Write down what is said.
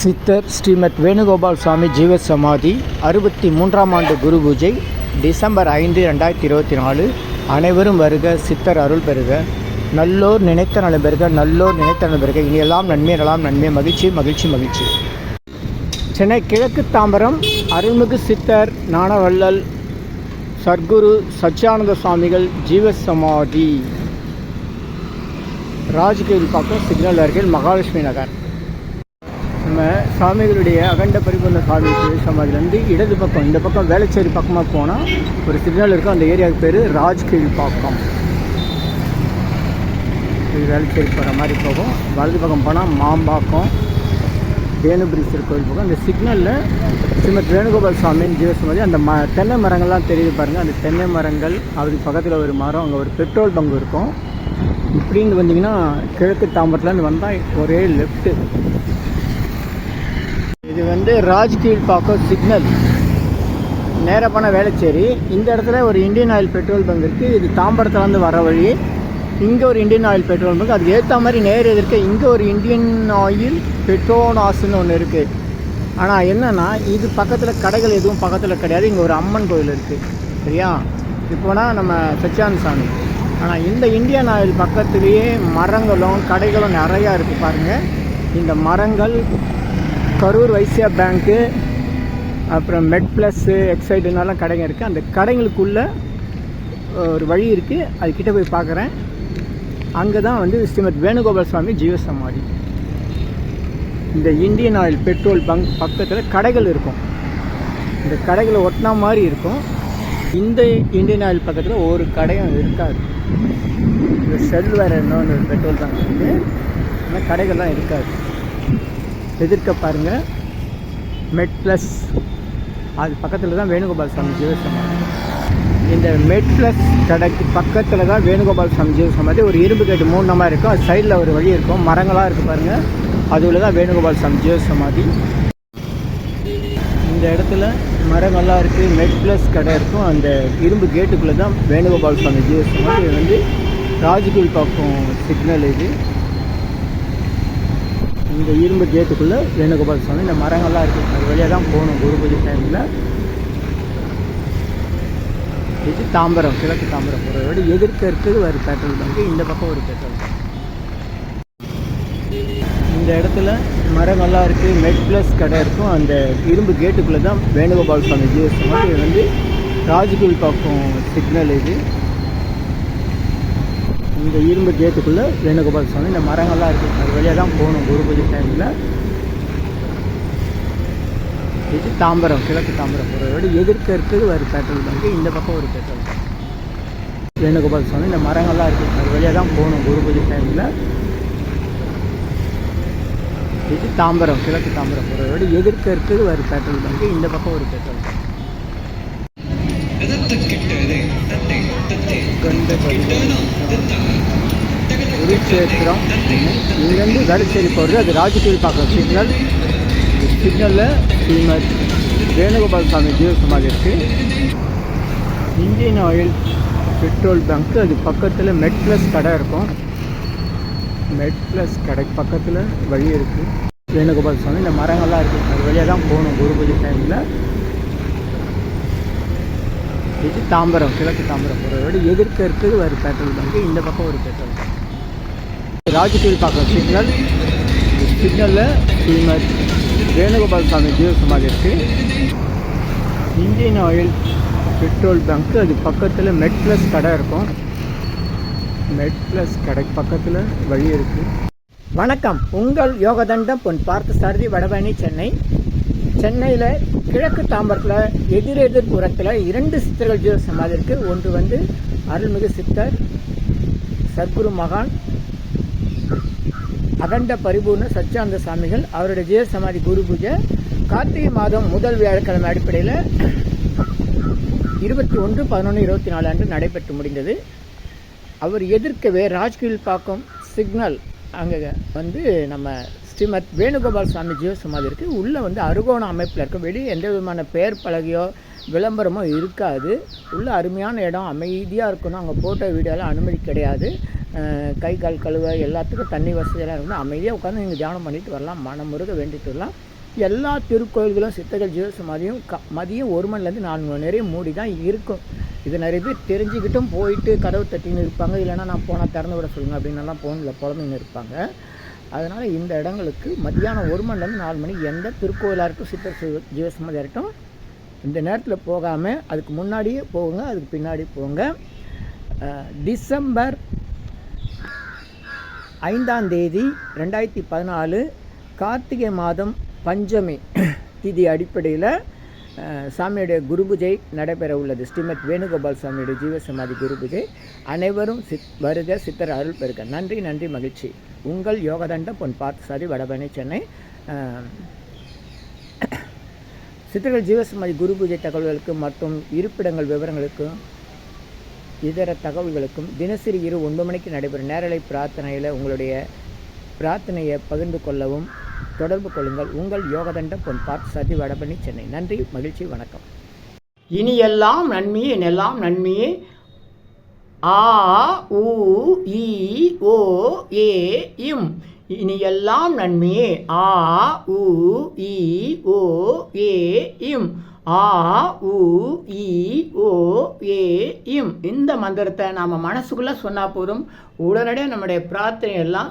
சித்தர் ஸ்ரீமத் வேணுகோபால் சுவாமி ஜீவ சமாதி அறுபத்தி மூன்றாம் ஆண்டு குரு பூஜை டிசம்பர் ஐந்து ரெண்டாயிரத்தி இருபத்தி நாலு. அனைவரும் வருக சித்தர் அருள் பெறுக. நல்லோர் நினைத்த நலம் பெறுக நல்லோர் நினைத்த நலம் பெறுக. இனியெல்லாம் நன்மை எல்லாம் நன்மை. மகிழ்ச்சி மகிழ்ச்சி மகிழ்ச்சி. சென்னை கிழக்கு தாம்பரம் அருள்மிகு சித்தர் ஞானவள்ளல் சர்க்குரு சச்சியானந்த சுவாமிகள் ஜீவ சமாதி பக்கம் சிக்னல் அருகில் மகாலட்சுமி நகர். நம்ம சாமிகளுடைய அகண்ட பரிபூர்ண சாமி சமாதிலேருந்து இடது பக்கம் இந்த பக்கம் வேளச்சேரி பக்கமாக போனால் ஒரு சிக்னல் இருக்கும். அந்த ஏரியாவுக்கு பேர் ராஜ்கீழ் பாக்கம் இது வேளச்சேரி போகிற மாதிரி போகும். வலது பக்கம் போனால் மாம்பாக்கம் வேணுபுரீஸ்வரர் கோயில் பக்கம் அந்த சிக்னலில் ஸ்ரீமத் வேணுகோபால் சாமின்னு ஜீவசமாதி அந்த ம தென்னை மரங்கள்லாம் தெரியுது பாருங்கள் அந்த தென்னை மரங்கள் அதுக்கு பக்கத்தில் ஒரு மரம் அங்கே ஒரு பெட்ரோல் பங்கு இருக்கும். இப்படின்னு வந்தீங்கன்னா கிழக்கு தாம்பரத்துலேருந்து வந்தால் ஒரே லெஃப்ட்டு இது வந்து ராஜ்கீழ் பாக்கம் சிக்னல். நேராக போன வேளச்சேரி. இந்த இடத்துல ஒரு இந்தியன் ஆயில் பெட்ரோல் பங்க் இருக்குது இது தாம்பரத்துலேருந்து வர வழி. இங்கே ஒரு இந்தியன் ஆயில் பெட்ரோல் பங்க். அதுக்கு ஏற்ற மாதிரி நேர் எதிர்க்க இங்கே ஒரு இந்தியன் ஆயில் பெட்ரோனாஸ்ன்னு ஒன்று இருக்குது ஆனால் என்னென்னா இது பக்கத்தில் கடைகள் எதுவும் பக்கத்தில் கிடையாது. இங்கே ஒரு அம்மன் கோயில் இருக்குது சரியா? இப்போனா நம்ம சச்சியானந்த சாமி. ஆனால் இந்த இந்தியன் ஆயில் பக்கத்துலேயே மரங்களும் கடைகளும் நிறையா இருக்குது பாருங்கள் இந்த மரங்கள் கரூர் வைசியா பேங்க்கு அப்புறம் மெட் ப்ளஸ்ஸு எக்ஸைடுனாலாம் கடைங்க இருக்குது அந்த கடைங்களுக்குள்ளே ஒரு வழி இருக்குது அது போய் பார்க்குறேன் அங்கே தான் வந்து ஸ்ரீமத் வேணுகோபால் சுவாமி ஜீவசமாதி இந்த இந்தியன் ஆயில் பெட்ரோல் பங்க் பக்கத்தில் கடைகள் இருக்கும். இந்த கடைகளை ஒட்டினா மாதிரி இருக்கும். இந்த இந்தியன் ஆயில் பக்கத்தில் ஒரு கடையும் இருக்காது. இந்த செல் வேறு இன்னொன்று பெட்ரோல் பங்க் இருக்குது ஆனால் கடைகள்லாம் இருக்காது. எதிர்க்க பாருங்கள் மெட் ப்ளஸ் அது பக்கத்தில் தான் வேணுகோபால் சாமி ஜீவசமாதி இந்த மெட் ப்ளஸ் கடைக்கு பக்கத்தில் தான் வேணுகோபால் சாமி ஜீவசமாதி ஒரு இரும்பு கேட்டு மூணு மாதிரி இருக்கும். அது சைடில் ஒரு வழி இருக்கும். மரங்களாக இருக்குது பாருங்கள் அதுல தான் வேணுகோபால் சாமி ஜீவசமாதி இந்த இடத்துல மரங்கள்லாம் இருக்குது மெட் ப்ளஸ் கடை இருக்கும். அந்த இரும்பு கேட்டுக்குள்ளே தான் வேணுகோபால் சுவாமி ஜீவசமாதி இது வந்து ராஜ்குல் பக்கம் சிக்னல் இது. இந்த இரும்பு கேட்டுக்குள்ளே வேணுகோபால் சுவாமி இந்த மரங்கள்லாம் இருக்குது அது வழியாக தான் போகணும். குரு பூஜை டைமில் இது தாம்பரம் கிழக்கு தாம்பரம். போகிற ரோடு எதிர்க்க இருக்குது ஒரு பெட்ரோல் பங்கு இந்த பக்கம் ஒரு பெட்ரோல் பங்க் இந்த இடத்துல மரங்கள்லாம் இருக்குது மெட் ப்ளஸ் கடை இருக்கும். அந்த இரும்பு கேட்டுக்குள்ளே தான் வேணுகோபால் சுவாமி ஜீவசமாதி. இது வந்து ராஜ்குல் பக்கம் சிக்னல் இது. இந்த இரும்பு கேட்டுக்குள்ளே வேணுகோபால் சுவாமி இந்த மரங்கள்லாம் இருக்குது அது வழியாக தான் போகணும். குரு பூஜை டைமில் இது தாம்பரம் கிழக்கு தாம்பரம். போகிற எதிர்க்க இருக்குது ஒரு பெட்ரோல் பங்கு இந்த பக்கம் ஒரு பெட்ரோல் பங்க் வேணுகோபால் சுவாமி இந்த மரங்கள்லாம் இருக்குது அது வழியாக தான் போகணும். குரு பூஜை டைமில் இது தாம்பரம் கிழக்கு தாம்பரம். போகிற எதிர்க்க இருக்குது ஒரு பெட்ரோல் பங்கு இந்த பக்கம் ஒரு பெட்ரோல் பங்க் கண்ட குருச்சேத்திரம் இங்கேருந்து வேளச்சேரி போகிறது. அது ராஜகீழ் பார்க்குற சிக்னல். சிக்னலில் ஸ்ரீமத் வேணுகோபால் சாமி ஜீவசமாதி இருக்குது இந்தியன் ஆயில் பெட்ரோல் பங்க்கு அது பக்கத்தில் மெட் ப்ளஸ் கடை இருக்கும். மெட் ப்ளஸ் கடை பக்கத்தில் வழி இருக்குது வேணுகோபால் சுவாமி இந்த மரங்கள்லாம் இருக்குது அது வழியாக தான் போகணும். குரு பூஜை டைமில் இது தாம்பரம் கிழக்கு தாம்பரம். போகிறதோட எதிர்க்க இருக்குது ஒரு பெட்ரோல் பங்கு இந்த பக்கம் ஒரு பெட்ரோல் பங்க் ராஜகீழ் பார்க்குற சிக்னல் சிக்னலில் ஸ்ரீமத் வேணுகோபால் சுவாமி ஜீவசமாதி இருக்குது இந்தியன் ஆயில் பெட்ரோல் பங்க்கு அது பக்கத்தில் மெட் ப்ளஸ் கடை இருக்கும். மெட் ப்ளஸ் கடை பக்கத்தில் வழி இருக்குது வணக்கம். உங்கள் யோகதண்டம் பொன் பார்த்த சாரதி வடபழனி சென்னை. சென்னையில் கிழக்கு தாம்பரத்தில் எதிரெதிர் புறத்தில் இரண்டு சித்தர்கள் ஜீவ சமாதி இருக்குது ஒன்று வந்து அருள்மிகு சித்தர் சத்குரு மகான் அகண்ட பரிபூர்ண சச்சாந்த சாமிகள். அவருடைய ஜீவ சமாதி குரு பூஜை கார்த்திகை மாதம் முதல் வியாழக்கிழமை அடிப்படையில் இருபத்தி ஒன்று பதினொன்று இருபத்தி நாலு அன்று நடைபெற்று முடிந்தது. அவர் எதிர்க்கவே ராஜ்கீழ் பாக்கம் சிக்னல் அங்கே வந்து நம்ம ஸ்ரீமத் வேணுகோபால் சுவாமி ஜீவ சமாதி இருக்குது உள்ளே வந்து அருகோண அமைப்பில் இருக்க வெளியே எந்த விதமான பெயர் பலகையோ விளம்பரமோ இருக்காது. உள்ள அருமையான இடம் அமைதியாக இருக்கணும். அங்கே ஃபோட்டோ வீடியோலாம் அனுமதி கிடையாது. கை கால் கழுவ எல்லாத்துக்கும் தண்ணி வசதியெல்லாம் இருக்கணும் அமைதியாக உட்காந்து நீங்கள் தியானம் பண்ணிட்டு வரலாம். மனமுருக வேண்டிட்டு வரலாம். எல்லா திருக்கோயில்களும் சித்தர்கள் ஜீவசமாதியும் க மதியம் ஒரு மணிலேருந்து நான்கு மணி நேரம் மூடி தான் இருக்கும். இது நிறைய பேர் தெரிஞ்சுக்கிட்டும் போயிட்டு கதவு தட்டின்னு இருப்பாங்க. இல்லைன்னா நான் போனால் திறந்து விட சொல்லுங்கள் அப்படின்னலாம் ஃபோனில் புலம்பின்னு இருப்பாங்க. அதனால் இந்த இடங்களுக்கு மத்தியானம் ஒரு மணிலேருந்து நாலு மணி எந்த திருக்கோயிலாக இருக்கட்டும் சித்தர் சிவ- இருக்கட்டும். இந்த நேரத்தில் போகாமல் அதுக்கு முன்னாடியே போங்க அதுக்கு பின்னாடி போங்க. டிசம்பர் ஐந்தாம் தேதி ரெண்டாயிரத்தி பதினாலு கார்த்திகை மாதம் பஞ்சமி. திதி அடிப்படையில் சாமியுடைய குருபூஜை நடைபெற உள்ளது. ஸ்ரீமத் வேணுகோபால் சாமியுடைய ஜீவசமாதி குருபூஜை அனைவரும் சித் வருக சித்தர் அருள் பெருக நன்றி நன்றி மகிழ்ச்சி. உங்கள் யோகதண்ட பொன் பார்த்தசாரி வடபழனி சென்னை. சித்தர்கள் ஜீவசமாதி குரு பூஜை தகவல்களுக்கும் மற்றும் இருப்பிடங்கள் விவரங்களுக்கும் இதர தகவல்களுக்கும் தினசரி இரு ஒன்பது மணிக்கு நடைபெறும் நேரலை பிரார்த்தனையில் உங்களுடைய பிரார்த்தனையை பகிர்ந்து கொள்ளவும் தொடர்பு கொள்ளுங்கள். உங்கள் யோகதண்டம் பொன் பார்த்தசாதி வடபணி சென்னை. நன்றி மகிழ்ச்சி வணக்கம். இனி எல்லாம் நன்மையே எல்லாம் நன்மையே? ஆ உ இ ஓ ஏ இம். இனி எல்லாம் நன்மையே. ஆ உ இ ஓ ஏ இம். ஆ உ இ ஓ ஏ இம். இந்த மந்திரத்தை நாம் மனசுக்குள்ளே சொன்னால் போதும். உடனடியாக நம்முடைய பிரார்த்தனை எல்லாம்